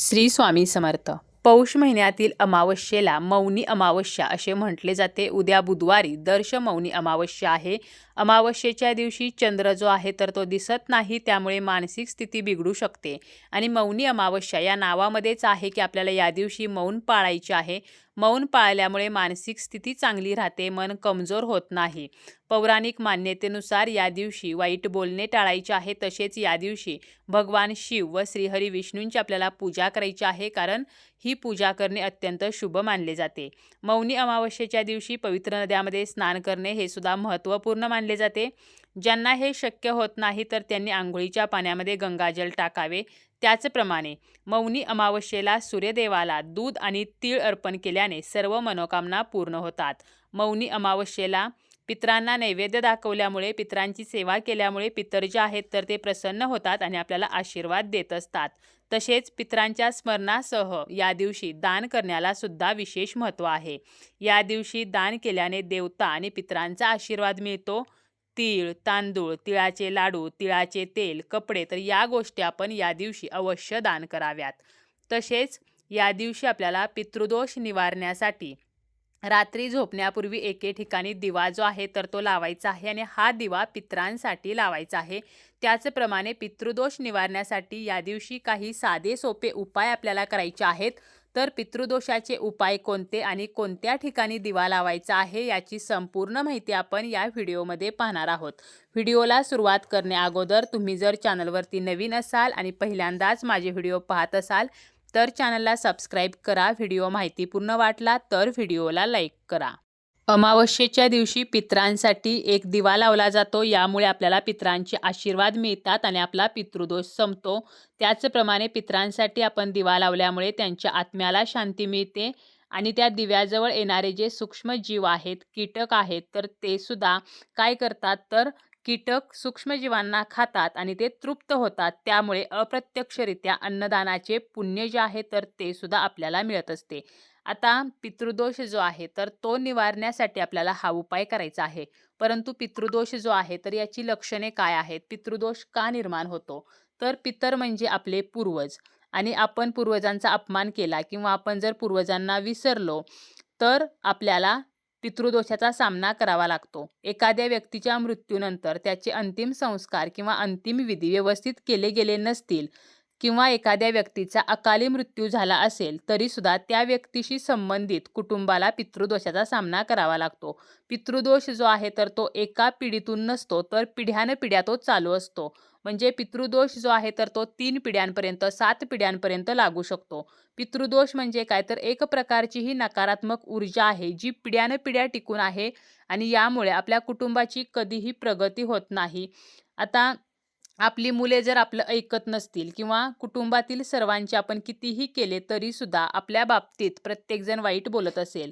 श्री स्वामी समर्थ. पौष महिन्यातील अमावस्येला मौनी अमावस्या असे म्हटले जाते. उद्या बुधवारी दर्श मौनी अमावस्या आहे. अमावस्येच्या दिवशी चंद्र जो आहे तर तो दिसत नाही त्यामुळे मानसिक स्थिती बिघडू शकते. आणि मौनी अमावस्या या नावामध्येच आहे की आपल्याला या दिवशी मौन पाळायचे आहे. मौन पाळल्यामुळे मानसिक स्थिती चांगली राहते मन कमजोर होत नाही. पौराणिक मान्यतेनुसार या दिवशी वाईट बोलणे टाळायचे आहे तसेच या दिवशी भगवान शिव व श्रीहरी विष्णूंची आपल्याला पूजा करायची आहे कारण ही पूजा करणे अत्यंत शुभ मानले जाते. मौनी अमावस्येच्या दिवशी पवित्र नद्यामध्ये स्नान करणे हे सुद्धा महत्त्वपूर्ण मानले जाते. ज्यांना हे शक्य होत नाही तर त्यांनी आंघोळीच्या पाण्यामध्ये गंगाजल टाकावे. त्याचप्रमाणे मौनी अमावस्येला सूर्यदेवाला दूध आणि तीळ अर्पण केल्याने सर्व मनोकामना पूर्ण होतात. मौनी अमावस्येला पित्रांना नैवेद्य दाखवल्यामुळे पित्रांची सेवा केल्यामुळे पितर जे आहेत तर ते प्रसन्न होतात आणि आपल्याला आशीर्वाद देत असतात. तसेच पित्रांच्या स्मरणासह या दिवशी दान करण्याला सुद्धा विशेष महत्त्व आहे. या दिवशी दान केल्याने देवता आणि पित्रांचा आशीर्वाद मिळतो. तीळ तांदूळ तिळाचे लाडू तिळाचे तेल कपडे तर या गोष्टी आपण या दिवशी अवश्य दान कराव्यात. तसेच या दिवशी आपल्याला पितृदोष निवारण्यासाठी रात्री झोपण्यापूर्वी एके ठिकाणी दिवा जो आहे तर तो लावायचा आहे आणि हा दिवा पित्रांसाठी लावायचा आहे. त्याचप्रमाणे पितृदोष निवारण्यासाठी या दिवशी काही साधे सोपे उपाय आपल्याला करायचे आहेत. तर पितृदोषाचे उपाय कोणते आणि कोणत्या ठिकाणी दिवा लावायचा आहे याची संपूर्ण माहिती आपण या व्हिडिओमध्ये पाहणार आहोत. व्हिडिओला सुरुवात करणे अगोदर तुम्ही जर चॅनलवरती नवीन असाल आणि पहिल्यांदाच माझे व्हिडिओ पाहत असाल तर चॅनलला सबस्क्राईब करा व्हिडिओ माहितीपूर्ण वाटला तर व्हिडिओला लाईक करा. अमावस्येच्या दिवशी पित्रांसाठी एक दिवा लावला जातो. यामुळे आपल्याला पित्रांचे आशीर्वाद मिळतात आणि आपला पितृदोष संपतो. त्याचप्रमाणे पित्रांसाठी आपण दिवा लावल्यामुळे त्यांच्या आत्म्याला शांती मिळते आणि त्या दिव्याजवळ येणारे जे सूक्ष्म जीव आहेत कीटक आहेत तर ते सुद्धा काय करतात? तर कीटक सूक्ष्मजीवांना खातात आणि ते तृप्त होतात. त्यामुळे अप्रत्यक्षरित्या अन्नदानाचे पुण्य जे आहे तर ते सुद्धा आपल्याला मिळत असते. आता पितृदोष जो आहे तर तो निवारण्यासाठी आपल्याला हा उपाय करायचा आहे. परंतु पितृदोष जो आहे तर याची लक्षणे काय आहेत? पितृदोष का निर्माण होतो? तर पितर म्हणजे आपले पूर्वज. आणि आपण पूर्वजांचा अपमान केला किंवा आपण जर पूर्वजांना विसरलो तर आपल्याला पितृदोषाचा सामना करावा लागतो. एखाद्या व्यक्तीच्या मृत्यूनंतर त्याचे अंतिम संस्कार किंवा अंतिम विधी व्यवस्थित केले गेले नसतील किंवा एखाद्या व्यक्तीचा अकाली मृत्यू झाला असेल तरी सुद्धा त्या व्यक्तीशी संबंधित कुटुंबाला पितृदोषाचा सामना करावा लागतो. पितृदोष जो आहे तर तो एका पिढीतून नसतो तर पिढ्यानं पिढ्या तो चालू असतो. म्हणजे पितृदोष जो आहे तर तो तीन पिढ्यांपर्यंत सात पिढ्यांपर्यंत लागू शकतो. पितृदोष म्हणजे काय? तर एक प्रकारची ही नकारात्मक ऊर्जा आहे जी पिढ्यानं पिढ्या टिकून आहे आणि यामुळे आपल्या कुटुंबाची कधीही प्रगती होत नाही. आता आपली मुले जर आपलं ऐकत नसतील किंवा कुटुंबातील सर्वांचे आपण कितीही केले तरी सुद्धा आपल्या बाबतीत प्रत्येकजण वाईट बोलत असेल.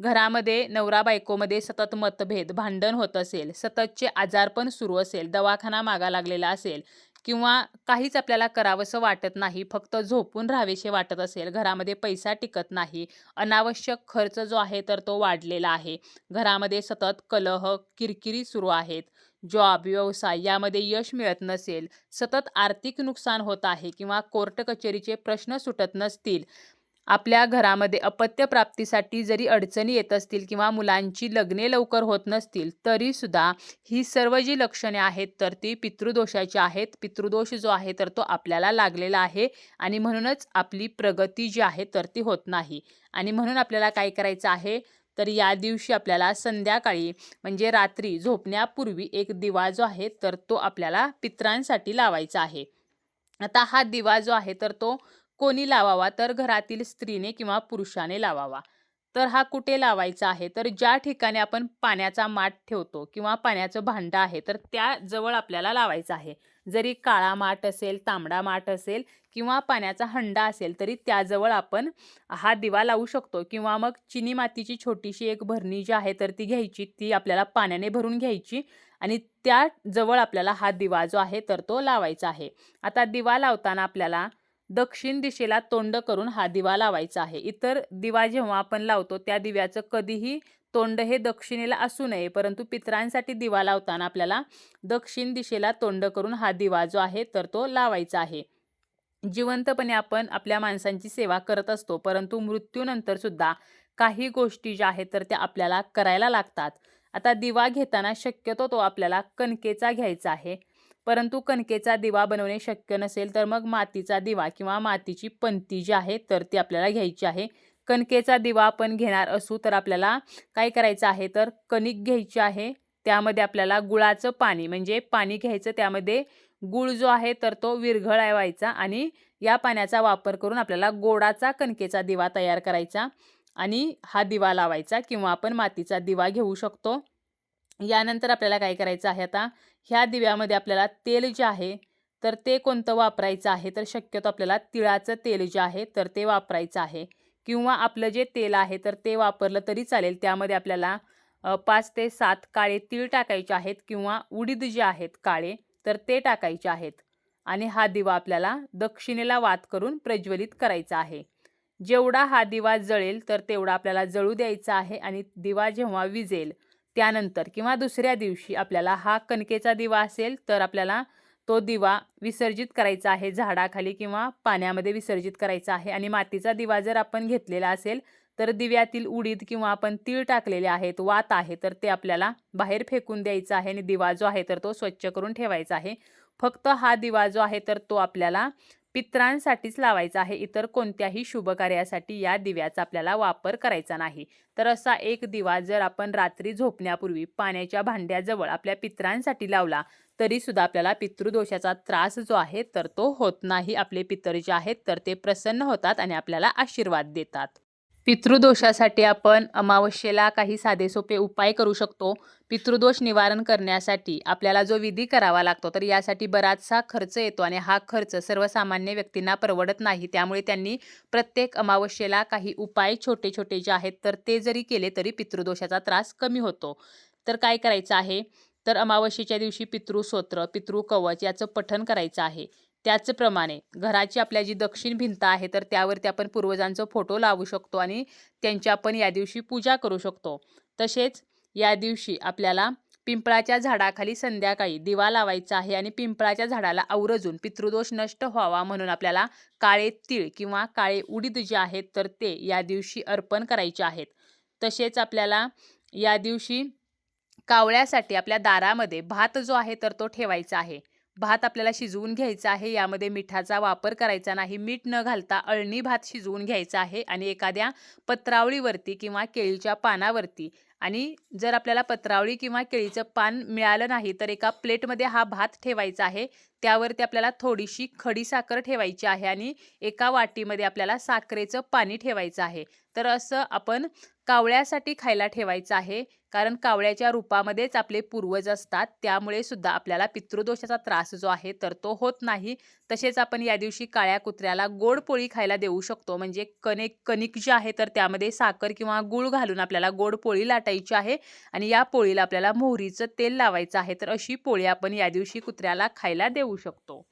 घरामध्ये नवरा बायकोमध्ये सतत मतभेद भांडण होत असेल सततचे आजारपण सुरू असेल दवाखाना मागा लागलेला असेल किंवा काहीच आपल्याला करावंसं वाटत नाही फक्त झोपून राहावेसे वाटत असेल घरामध्ये पैसा टिकत नाही अनावश्यक खर्च जो आहे तर तो वाढलेला आहे. घरामध्ये सतत कलह किरकिरी सुरू आहेत. जॉब व्यवसाय यामध्ये यश मिळत नसेल सतत आर्थिक नुकसान होत आहे किंवा कोर्ट कचेरीचे प्रश्न सुटत नसतील आपल्या घरामध्ये अपत्य प्राप्तीसाठी जरी अडचणी येत असतील किंवा मुलांची लग्ने लवकर होत नसतील तरीसुद्धा ही सर्व जी लक्षणे आहेत तर ती पितृदोषाची आहेत. पितृदोष जो आहे तर तो आपल्याला लागलेला आहे आणि म्हणूनच आपली प्रगती जी आहे तर ती होत नाही. आणि म्हणून आपल्याला काय करायचं आहे? तर या दिवशी आपल्याला संध्याकाळी म्हणजे रात्री झोपण्यापूर्वी एक दिवा जो आहे तर तो आपल्याला पित्रांसाठी लावायचा आहे. आता हा दिवा जो आहे तर तो कोणी लावावा? तर घरातील स्त्रीने किंवा पुरुषाने लावावा. तर हा कुठे लावायचा आहे? तर ज्या ठिकाणी आपण पाण्याचा माठ ठेवतो किंवा पाण्याचं भांडं आहे तर त्या जवळ आपल्याला लावायचं आहे. जरी काळा माठ असेल तांबडा माठ असेल किंवा पाण्याचा हंडा असेल तरी त्याजवळ आपण हा दिवा लावू शकतो किंवा मग चिनी मातीची छोटीशी एक भरणी जी आहे तर ती घ्यायची. ती आपल्याला पाण्याने भरून घ्यायची आणि त्या जवळ आपल्याला हा दिवा जो आहे तर तो लावायचा आहे. आता दिवा लावताना आपल्याला दक्षिण दिशेला तोंड करून हा दिवा लावायचा आहे. इतर दिवा जेव्हा आपण लावतो त्या दिव्याचं कधीही तोंड हे दक्षिणेला असू नये परंतु पितरांसाठी दिवा लावताना आपल्याला दक्षिण दिशेला तोंड करून हा दिवा जो आहे तर तो लावायचा आहे. जिवंतपणे आपण आपल्या माणसांची सेवा करत असतो परंतु मृत्यूनंतर सुद्धा काही गोष्टी ज्या आहेत तर त्या आपल्याला करायला लागतात. आता दिवा घेताना शक्यतो तो आपल्याला कणकेचा घ्यायचा आहे. परंतु कणकेचा दिवा बनवणे शक्य नसेल तर मग मातीचा दिवा किंवा मातीची पंती जी आहे तर ती आपल्याला घ्यायची आहे. कणकेचा दिवा आपण घेणार असू तर आपल्याला काय करायचं आहे तर कणिक घ्यायची आहे. त्यामध्ये आपल्याला गुळाचं पाणी म्हणजे पाणी घ्यायचं त्यामध्ये गुळ जो आहे तर तो विरघळवायचा आणि या पाण्याचा वापर करून आपल्याला गोडाचा कणकेचा दिवा तयार करायचा आणि हा दिवा लावायचा किंवा आपण मातीचा दिवा घेऊ शकतो. यानंतर आपल्याला काय करायचं आहे आता ह्या दिव्यामध्ये आपल्याला तेल जे आहे तर ते कोणतं वापरायचं आहे? तर शक्यतो आपल्याला तिळाचं तेल जे आहे तर ते वापरायचं आहे. किंवा आपलं जे तेल आहे तर ते वापरलं तरी चालेल. त्यामध्ये आपल्याला पाच ते सात काळे तीळ टाकायचे आहेत किंवा उडीद जे आहेत काळे तर ते टाकायचे आहेत. आणि हा दिवा आपल्याला दक्षिणेला वात करून प्रज्वलित करायचा आहे. जेवढा हा दिवा जळेल तर तेवढा आपल्याला जळू द्यायचा आहे आणि दिवा जेव्हा विजेल त्यानंतर किंवा दुसऱ्या दिवशी आपल्याला हा कणकेचा दिवा असेल तर आपल्याला तो दिवा विसर्जित करायचा आहे झाडाखाली किंवा पाण्यामध्ये विसर्जित करायचा आहे. आणि मातीचा दिवा जर आपण घेतलेला असेल तर दिव्यातील उडीद किंवा आपण तीळ टाकलेले आहेत वात आहे तर ते आपल्याला बाहेर फेकून द्यायचं आहे. आणि दिवा जो आहे तर तो स्वच्छ करून ठेवायचा आहे. फक्त हा दिवा जो आहे तर तो आपल्याला पित्रांसाठीच लावायचा आहे. इतर कोणत्याही शुभ कार्यासाठी या दिव्याचा आपल्याला वापर करायचा नाही. तर असा एक दिवा जर आपण रात्री झोपण्यापूर्वी पाण्याच्या भांड्याजवळ आपल्या पित्रांसाठी लावला तरी सुद्धा आपल्याला पितृदोषाचा त्रास जो आहे तर तो होत नाही. आपले पितर जे आहेत तर ते प्रसन्न होतात आणि आपल्याला आशीर्वाद देतात. पितृदोषासाठी आपण अमावस्येला काही साधे सोपे उपाय करू शकतो. पितृदोष निवारण करण्यासाठी आपल्याला जो विधी करावा लागतो तर यासाठी बराचसा खर्च येतो आणि हा खर्च सर्वसामान्य व्यक्तींना परवडत नाही. त्यामुळे त्यांनी प्रत्येक अमावस्येला काही उपाय छोटे छोटे जे आहेत तर ते जरी केले तरी पितृदोषाचा त्रास कमी होतो. तर काय करायचं आहे? तर अमावस्येच्या दिवशी पितृस्तोत्र पितृकवच याचं पठण करायचं आहे. त्याचप्रमाणे घराची आपल्या जी दक्षिण भिंत आहे तर त्यावरती आपण पूर्वजांचा फोटो लावू शकतो आणि त्यांची आपण या दिवशी पूजा करू शकतो. तसेच या दिवशी आपल्याला पिंपळाच्या झाडाखाली संध्याकाळी दिवा लावायचा आहे आणि पिंपळाच्या झाडाला आवरजून पितृदोष नष्ट व्हावा म्हणून आपल्याला काळे तीळ किंवा काळे उडीद जे आहेत तर ते या दिवशी अर्पण करायचे आहेत. तसेच आपल्याला या दिवशी कावळ्यासाठी आपल्या दारामध्ये भात जो आहे तर तो ठेवायचा आहे. भात आपल्याला शिजवून घ्यायचा आहे यामध्ये मिठाचा वापर करायचा नाही. मीठ न घालता अळणी भात शिजवून घ्यायचा आहे आणि एखाद्या पत्रावळीवरती किंवा केळीच्या पानावरती. आणि जर आपल्याला पत्रावळी किंवा केळीचं पान मिळालं नाही तर एका प्लेटमध्ये हा भात ठेवायचा आहे. त्यावरती आपल्याला थोडीशी खडी साखर ठेवायची आहे आणि एका वाटीमध्ये आपल्याला साखरेचं पाणी ठेवायचं आहे. तर असं आपण कावळ्यासाठी खायला ठेवायचं आहे. कारण कावळ्याच्या रूपामध्येच आपले पूर्वज असतात. त्यामुळे सुद्धा आपल्याला पितृदोषाचा त्रास जो आहे तर तो होत नाही. तसेच आपण या दिवशी काळ्या कुत्र्याला गोड पोळी खायला देऊ शकतो. म्हणजे कणिक कणिक जी आहे तर त्यामध्ये साखर किंवा गूळ घालून आपल्याला गोड पोळी लाटायची आहे. आणि या पोळीला आपल्याला मोहरीचं तेल लावायचं आहे. तर अशी पोळी आपण या दिवशी कुत्र्याला खायला देऊ शकतो.